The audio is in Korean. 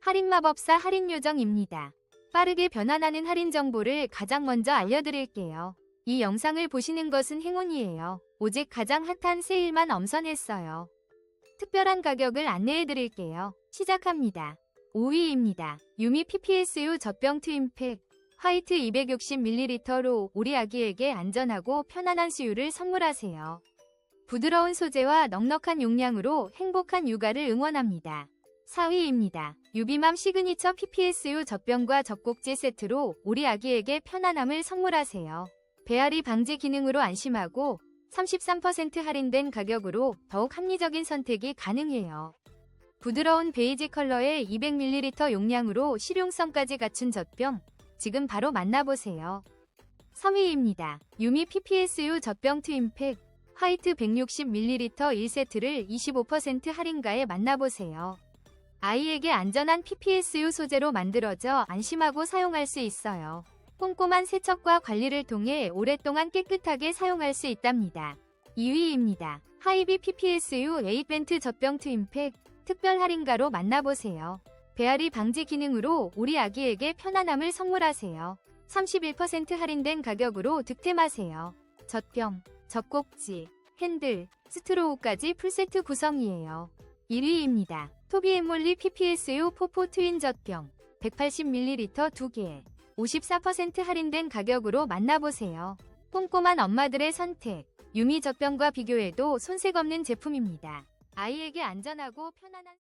할인마법사 할인요정입니다. 빠르게 변환하는 할인 정보를 가장 먼저 알려드릴게요. 이 영상을 보시는 것은 행운이에요. 오직 가장 핫한 세일만 엄선했어요. 특별한 가격을 안내해드릴게요. 시작합니다. 5위입니다. 유미 PPSU 젖병 트윈팩 화이트 260ml로 우리 아기에게 안전하고 편안한 수유를 선물하세요. 부드러운 소재와 넉넉한 용량으로 행복한 육아를 응원합니다. 4위입니다. 유비맘 시그니처 PPSU 젖병과 젖꼭지 세트로 우리 아기에게 편안함을 선물하세요. 배앓이 방지 기능으로 안심하고 33% 할인된 가격으로 더욱 합리적인 선택이 가능해요. 부드러운 베이지 컬러의 200ml 용량으로 실용성까지 갖춘 젖병, 지금 바로 만나보세요. 3위입니다. 유미 PPSU 젖병 트윈팩 화이트 160ml 1세트를 25% 할인가에 만나보세요. 아이에게 안전한 PPSU 소재로 만들어져 안심하고 사용할 수 있어요. 꼼꼼한 세척과 관리를 통해 오랫동안 깨끗하게 사용할 수 있답니다. 2위입니다. 하이비 PPSU 8벤트 젖병 트윈팩 특별 할인가로 만나보세요. 배앓이 방지 기능으로 우리 아기에게 편안함을 선물하세요. 31% 할인된 가격으로 득템하세요. 젖병, 젖꼭지, 핸들, 스트로우까지 풀세트 구성이에요. 1위입니다. 토비 엠몰리 PPSU 포포 트윈 젖병 180ml 2개 54% 할인된 가격으로 만나보세요. 꼼꼼한 엄마들의 선택 유미 젖병과 비교해도 손색 없는 제품입니다. 아이에게 안전하고 편안한